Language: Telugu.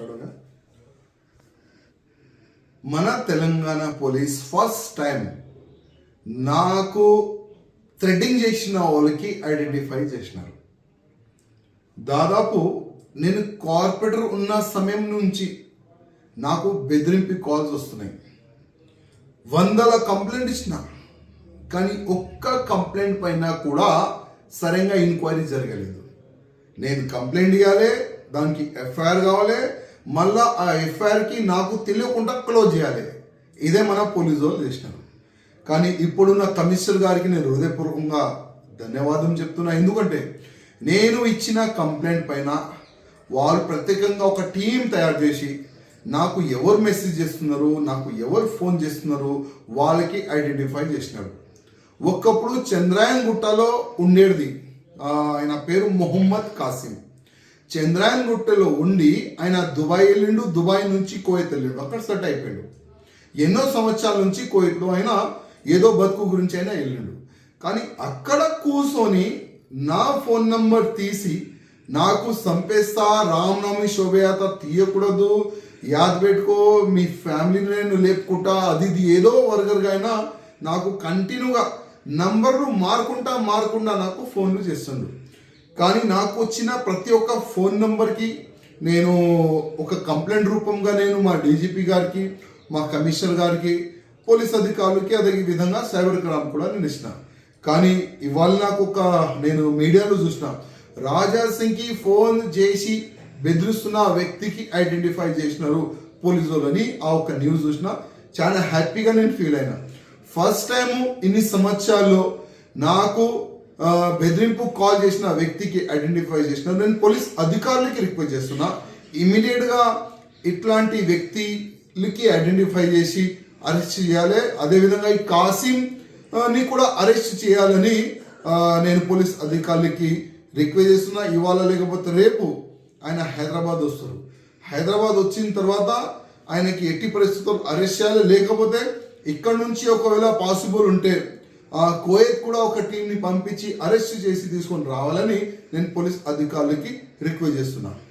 చూడగా మన తెలంగాణ పోలీస్ ఫస్ట్ టైం నాకు థ్రెడ్డింగ్ చేసిన వాళ్ళకి ఐడెంటిఫై చేసినారు. దాదాపు నేను కార్పొరేటర్ ఉన్న సమయం నుంచి నాకు బెదిరింపు కాల్స్ వస్తున్నాయి. వందల కంప్లైంట్ ఇచ్చిన. కానీ ఒక్క కంప్లైంట్ పైన కూడా సరైన ఎంక్వైరీ జరగలేదు. నేను కంప్లైంట్ ఇవ్వాలి దానికి ఎఫ్ఐఆర్ కావాలి మళ్ళా ఆ ఎఫ్ఐఆర్కి నాకు తెలియకుండా క్లోజ్ చేయాలి. ఇదే మన పోలీసు వాళ్ళు చేసినారు. కానీ ఇప్పుడున్న కమిషనర్ గారికి నేను హృదయపూర్వకంగా ధన్యవాదం చెప్తున్నా. ఎందుకంటే నేను ఇచ్చిన కంప్లైంట్ పైన వాళ్ళు ప్రత్యేకంగా ఒక టీం తయారు చేసి నాకు ఎవరు మెసేజ్ చేస్తున్నారు నాకు ఎవరు ఫోన్ చేస్తున్నారు వాళ్ళకి ఐడెంటిఫై చేసినారు. ఒకప్పుడు చంద్రాయన్ గుట్టలో ఉండేది ఆయన పేరు మొహమ్మద్ కాసిం. చంద్రాయన్ గుట్టలో ఉండి ఆయన దుబాయ్ వెళ్ళిండు దుబాయ్ నుంచి కోయత్ వెళ్ళిండు. అక్కడ సెట్ అయిపోయాడు. ఎన్నో సంవత్సరాల నుంచి కోయత్లో ఆయన ఏదో బతుకు గురించి అయినా వెళ్ళిండు. కానీ అక్కడ కూర్చొని నా ఫోన్ నంబర్ తీసి నాకు సంపేస్తా రామనవమి శోభయాత్ర తీయకూడదు యాద్ పెట్టుకో మీ ఫ్యామిలీని నేను లేపుకుంటా అది ఇది ఏదో వర్గర్గా అయినా నాకు కంటిన్యూగా నంబర్లు మారుకుంటా మారుకుంటా నాకు ఫోన్లు చేస్తుండ్రు కానీ నాకు వచ్చిన ప్రతి ఒక్క ఫోన్ నంబర్కి నేను ఒక కంప్లైంట్ రూపంగా నేను మా డీజీపీ గారికి మా కమిషనర్ గారికి పోలీస్ అధికారులకి అదే విధంగా సైబర్ క్రైమ్ కూడా నేను ఇచ్చిన కానీ ఇవాళ నాకు ఒక నేను మీడియాలో చూసిన రాజా సింగ్కి ఫోన్ చేసి బెదిరిస్తున్న ఆ వ్యక్తికి ఐడెంటిఫై చేసినారు పోలీసు వాళ్ళని. ఆ ఒక న్యూస్ చూసిన చాలా హ్యాపీగా నేను ఫీల్ అయినా. ఫస్ట్ టైము ఇన్ని సంవత్సరాల్లో నాకు బెదిరింపు కాల్ చేసిన వ్యక్తికి ఐడెంటిఫై చేసిన నేను పోలీస్ అధికారులకి రిక్వెస్ట్ చేస్తున్నా. ఇమీడియట్గా ఇట్లాంటి వ్యక్తిలకి ఐడెంటిఫై చేసి అరెస్ట్ చేయాలి. అదేవిధంగా ఈ కాసిం ని కూడా అరెస్ట్ చేయాలని నేను పోలీస్ అధికారులకి రిక్వెస్ట్ చేస్తున్నా. ఇవాళ లేకపోతే రేపు ఆయన హైదరాబాద్ వస్తారు. హైదరాబాద్ వచ్చిన తర్వాత ఆయనకి ఎట్టి పరిస్థితుల్లో అరెస్ట్ చేయాలి. లేకపోతే ఇక్కడ నుంచి ఒకవేళ పాసిబుల్ ఉంటే ఆ కోయక్ కూడా ఒక టీంని పంపించి అరెస్ట్ చేసి తీసుకొని రావాలని నేను పోలీస్ అధికారులకి రిక్వెస్ట్ చేస్తున్నాను.